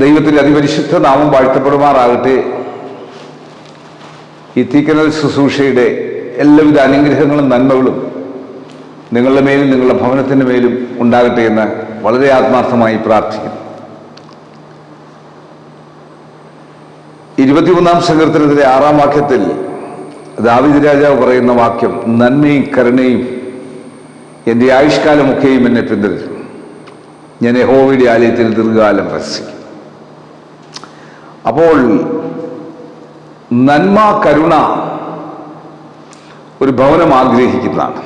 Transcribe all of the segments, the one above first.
ദൈവത്തിന്റെ അതിപരിശുദ്ധ നാമം വാഴ്ത്തപ്പെടുമാറാകട്ടെ. ഈ തീക്കനൽ ശുശ്രൂഷയുടെ എല്ലാവിധ അനുഗ്രഹങ്ങളും നന്മകളും നിങ്ങളുടെ മേലും നിങ്ങളുടെ ഭവനത്തിന്റെ മേലും ഉണ്ടാകട്ടെ എന്ന് വളരെ ആത്മാർത്ഥമായി പ്രാർത്ഥിക്കുന്നു. ഇരുപത്തിമൂന്നാം സങ്കീർത്തനത്തിലെ ആറാം വാക്യത്തിൽ ദാവിദ് രാജാവ് പറയുന്ന വാക്യം നന്മയും കരുണയും എന്റെ ആയുഷ്കാലമൊക്കെയും എന്നെ പിന്തുടരും. ഞാൻ യഹോവയുടെ ആലയത്തിൽ ദീർഘകാലം വസിക്കും. അപ്പോൾ നന്മ കരുണ ഒരു ഭവനം ആഗ്രഹിക്കുന്നതാണ്.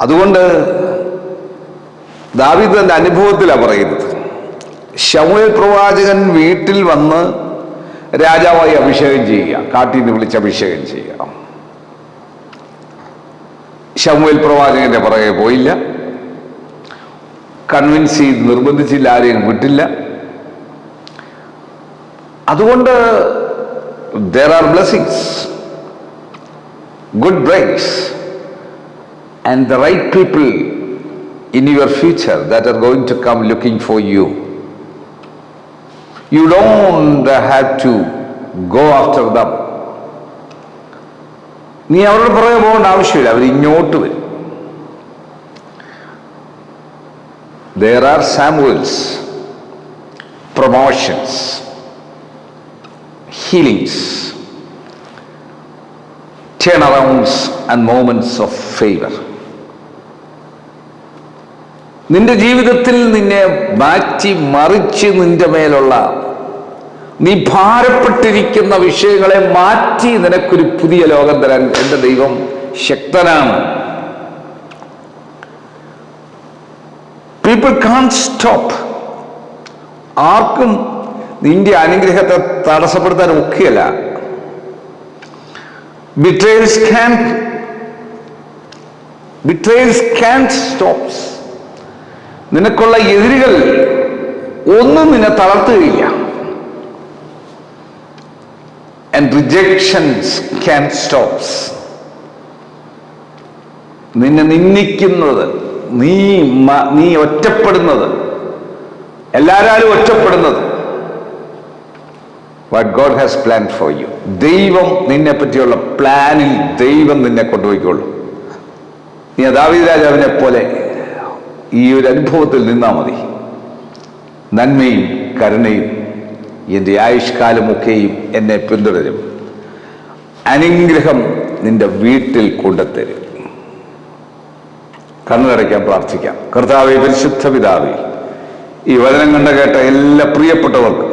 അതുകൊണ്ട് ദാവീദ് തന്റെ അനുഭവത്തിലാണ് പറയുന്നത്. ശമുവേൽ പ്രവാചകൻ വീട്ടിൽ വന്ന് രാജാവായി അഭിഷേകം ചെയ്യുക കാട്ടിൽ നിന്ന് വിളിച്ച് അഭിഷേകം ചെയ്യുക. ശമുവേൽ പ്രവാചകന്റെ പുറകെ പോയില്ല. കൺവിൻസ് ചെയ്ത് നിർബന്ധിച്ചില്ല ആരെയും വിട്ടില്ല. അതുകൊണ്ട് there are blessings good breaks and the right people in your future that are going to come looking for you you don't have to go after them നീ അവരുടെ പുറകെ പോകേണ്ട ആവശ്യമില്ല അവർ ഇങ്ങോട്ട് വരും there are Samuels, promotions, healings, turnarounds, and moments of favor. നിന്റെ ജീവിതത്തിൽ നിന്നെ മാറ്റി മറിച്ച് നിന്റെ മേലുള്ള നീ ഭാരപ്പെട്ടിരിക്കുന്ന വിഷയങ്ങളെ മാറ്റി നിനക്കൊരു പുതിയ ലോകം തരാൻ എന്റെ ദൈവം ശക്തനാണ് പീപ്പിൾ കാൺ സ്റ്റോപ്പ് ആർക്കും നിന്റെ അനുഗ്രഹത്തെ തടസ്സപ്പെടുത്താൻ ഒക്കെയല്ല. Betrayals can betrayals can stops നിനക്കുള്ള എതിരുകൾ ഒന്നും നിന്നെ തളർത്തുകയില്ല. ആൻഡ് റിജക്ഷൻസ് ക്യാൻ സ്റ്റോപ്സ് നിന്നെ നിന്ദിക്കുന്നത് നീ നീ ഒറ്റപ്പെടുന്നത് എല്ലാരാലും ഒറ്റപ്പെടുന്നത്. What God has plan for you ദൈവം നിന്നെ പറ്റിയുള്ള പ്ലാനിൽ ദൈവം നിന്നെ കൊണ്ടുപോയിക്കൊള്ളു നീ ദാവീദ് രാജാവിനെ പോലെ ഈ ഒരു അനുഭവത്തിൽ നിന്നാ മതി. നന്മയും കരുണയും എന്റെ ആയുഷ്കാലമൊക്കെയും എന്നെ പിന്തുടരും. അനുഗ്രഹം നിന്റെ വീട്ടിൽ കൊണ്ടുത്തരും കണ്ണടയ്ക്കാൻ പ്രാർത്ഥിക്കാം. കർത്താവെ പരിശുദ്ധ പിതാവേ ഈ വചനം കണ്ട കേട്ട എല്ലാ പ്രിയപ്പെട്ടവർക്കും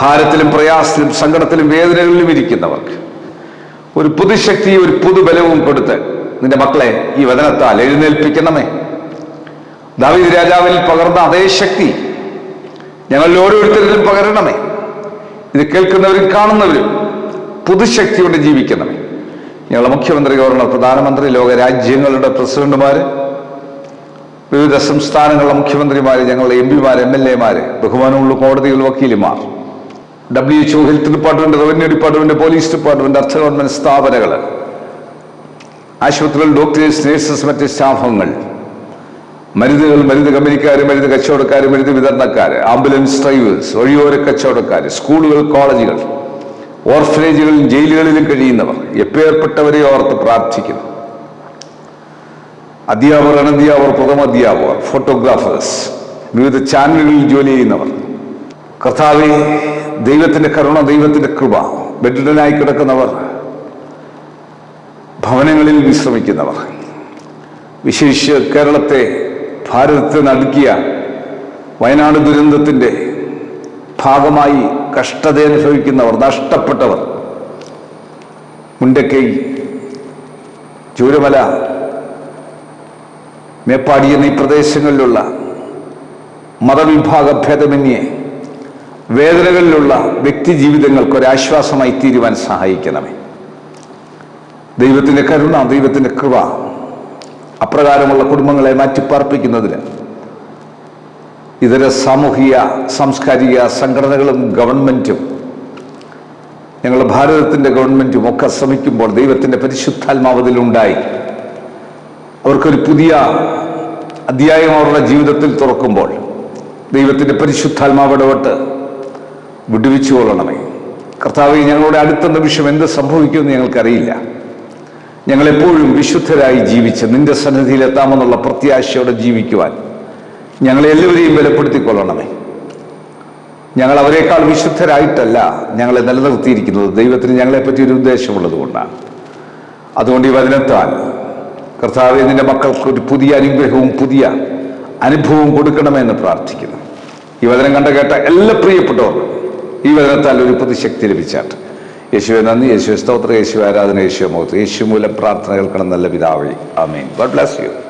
ഭാരത്തിലും പ്രയാസത്തിലും സങ്കടത്തിലും വേദനകളിലും ഇരിക്കുന്നവർക്ക് ഒരു പുതുശക്തി ഒരു പുതുബലവും കൊടുത്ത് നിന്റെ മക്കളെ ഈ വചനത്താൽ എഴുന്നേൽപ്പിക്കണമേ. ദാവീദ് രാജാവിൽ പകർന്ന അതേ ശക്തി ഞങ്ങളിൽ ഓരോരുത്തരിലും പകരണമേ. ഇത് കേൾക്കുന്നവരും കാണുന്നവരും പുതുശക്തി കൊണ്ട് ജീവിക്കണമേ. ഞങ്ങളുടെ മുഖ്യമന്ത്രി ഗവർണർ പ്രധാനമന്ത്രി ലോകരാജ്യങ്ങളുടെ പ്രസിഡന്റുമാര് വിവിധ സംസ്ഥാനങ്ങളിലെ മുഖ്യമന്ത്രിമാര് ഞങ്ങളുടെ എം പിമാർ എം എൽ എമാര് ബഹുമാനമുള്ള കോടതികൾ വക്കീലുമാർ W H O health department revenue department police department അർത്ഥ ഗവൺമെന്റ് സ്ഥാപനങ്ങൾ ആശുപത്രികൾ ഡോക്ടേഴ്സ് നേഴ്സസ് മറ്റ് സ്റ്റാഫുകൾ മരുന്നുകൾ മരുന്ന് കമ്പനിക്കാർ മരുന്ന് കച്ചവടക്കാർ മരുന്ന് വിതരണക്കാർ ആംബുലൻസ് ഡ്രൈവേഴ്സ് വഴിയോര കച്ചവടക്കാർ സ്കൂളുകൾ കോളേജുകൾ ഓർഫനേജുകളിലും ജയിലുകളിലും കഴിയുന്നവർ എപ്പേർപ്പെട്ടവരെ ഓർത്ത് പ്രാർത്ഥിക്കുന്നു. അധ്യാപകർ അനധ്യാപകർ പ്രഥമ അധ്യാപകർ ഫോട്ടോഗ്രാഫേഴ്സ് വിവിധ ചാനലുകളിൽ ജോലി ചെയ്യുന്നവർ കർത്താവെ ദൈവത്തിന്റെ കരുണ ദൈവത്തിന്റെ കൃപ ബെഡിഡനായി കിടക്കുന്നവർ ഭവനങ്ങളിൽ വിശ്രമിക്കുന്നവർ വിശേഷിച്ച് കേരളത്തെ ഭാരതത്തെ നടുക്കിയ വയനാട് ദുരന്തത്തിന്റെ ഭാഗമായി കഷ്ടത അനുഭവിക്കുന്നവർ നഷ്ടപ്പെട്ടവർ മുണ്ടക്കൈ ചൂരമല മേപ്പാടി എന്നീ പ്രദേശങ്ങളിലുള്ള മതവിഭാഗ ഭേദമന്യേ വേദനകളിലുള്ള വ്യക്തി ജീവിതങ്ങൾക്ക് ഒരാശ്വാസമായി തീരുവാൻ സഹായിക്കണമേ. ദൈവത്തിന്റെ കരുണ ദൈവത്തിന്റെ കൃപ അപ്രകാരമുള്ള കുടുംബങ്ങളെ മാറ്റിപ്പാർപ്പിക്കുന്നതിന് ഇതര സാമൂഹിക സാംസ്കാരിക സംഘടനകളും ഗവൺമെന്റും ഞങ്ങൾ ഭാരതത്തിന്റെ ഗവൺമെന്റും ഒക്കെ ശ്രമിക്കുമ്പോൾ ദൈവത്തിന്റെ പരിശുദ്ധാത്മാവതിലുണ്ടായി അവർക്കൊരു പുതിയ അധ്യായം അവരുടെ ജീവിതത്തിൽ തുറക്കുമ്പോൾ ദൈവത്തിന്റെ പരിശുദ്ധാത്മാവ് ഇടപെട്ട് വിടുവിച്ചു കൊള്ളണമേ കർത്താവ് ഞങ്ങളുടെ അടുത്ത നിമിഷം എന്ത് സംഭവിക്കുമെന്ന് ഞങ്ങൾക്കറിയില്ല. ഞങ്ങളെപ്പോഴും വിശുദ്ധരായി ജീവിച്ച് നിന്റെ സന്നിധിയിലെത്താമെന്നുള്ള പ്രത്യാശയോടെ ജീവിക്കുവാൻ ഞങ്ങളെല്ലാവരെയും ബലപ്പെടുത്തിക്കൊള്ളണമേ. ഞങ്ങൾ അവരെക്കാൾ വിശുദ്ധരായിട്ടല്ല ഞങ്ങളെ നിലനിർത്തിയിരിക്കുന്നത്. ദൈവത്തിന് ഞങ്ങളെപ്പറ്റി ഒരു ഉദ്ദേശമുള്ളത് കൊണ്ടാണ്. അതുകൊണ്ട് ഈ വചനത്താൽ കർത്താവ് നിന്റെ മക്കൾക്ക് ഒരു പുതിയ അനുഗ്രഹവും പുതിയ അനുഭവവും കൊടുക്കണമെന്ന് പ്രാർത്ഥിക്കുന്നു. ഈ വചനം കണ്ട കേട്ട എല്ലാ പ്രിയപ്പെട്ടവർക്കും ഈ വചനത്താൽ ഒരു പ്രതിശക്തി ലഭിച്ചാട്ട്. യേശുവെ നന്ദി. യേശു സ്തോത്ര. യേശു ആരാധന. യേശു മുഖത്ത് യേശു മൂലം പ്രാർത്ഥന കേൾക്കണം നല്ല പിതാവഴി ആമീൻ. God bless you.